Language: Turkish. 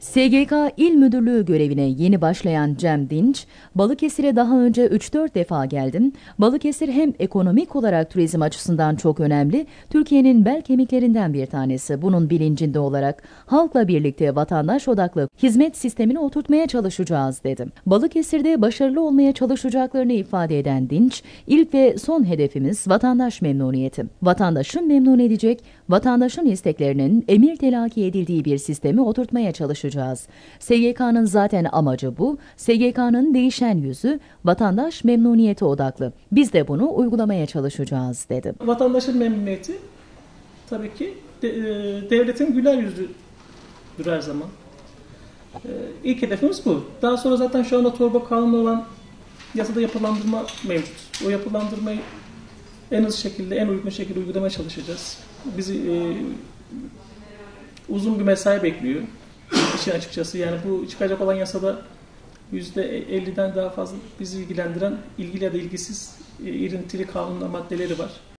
SGK İl Müdürlüğü görevine yeni başlayan Cem Dinç, Balıkesir'e daha önce 3-4 defa geldim. Balıkesir hem ekonomik olarak turizm açısından çok önemli, Türkiye'nin bel kemiklerinden bir tanesi. Bunun bilincinde olarak halkla birlikte vatandaş odaklı hizmet sistemini oturtmaya çalışacağız dedim. Balıkesir'de başarılı olmaya çalışacaklarını ifade eden Dinç, ilk ve son hedefimiz vatandaş memnuniyeti. Vatandaşın memnun edecek, vatandaşın isteklerinin emir telaki edildiği bir sistemi oturtmaya çalışacağız. SGK'nın zaten amacı bu. SGK'nın değişen yüzü vatandaş memnuniyeti odaklı. Biz de bunu uygulamaya çalışacağız dedi. Vatandaşın memnuniyeti tabii ki e, devletin güler yüzüdür her zaman. E, İlk hedefimiz bu. Daha sonra zaten şu anda torba kanunu olan yasada yapılandırma mevcut. O yapılandırmayı en hızlı şekilde, en uygun şekilde uygulamaya çalışacağız. Bizi e, uzun bir mesai bekliyor. İşin açıkçası yani bu çıkacak olan yasada %50'den daha fazla bizi ilgilendiren ilgili ya da ilgisiz e, irintili kanunla maddeleri var.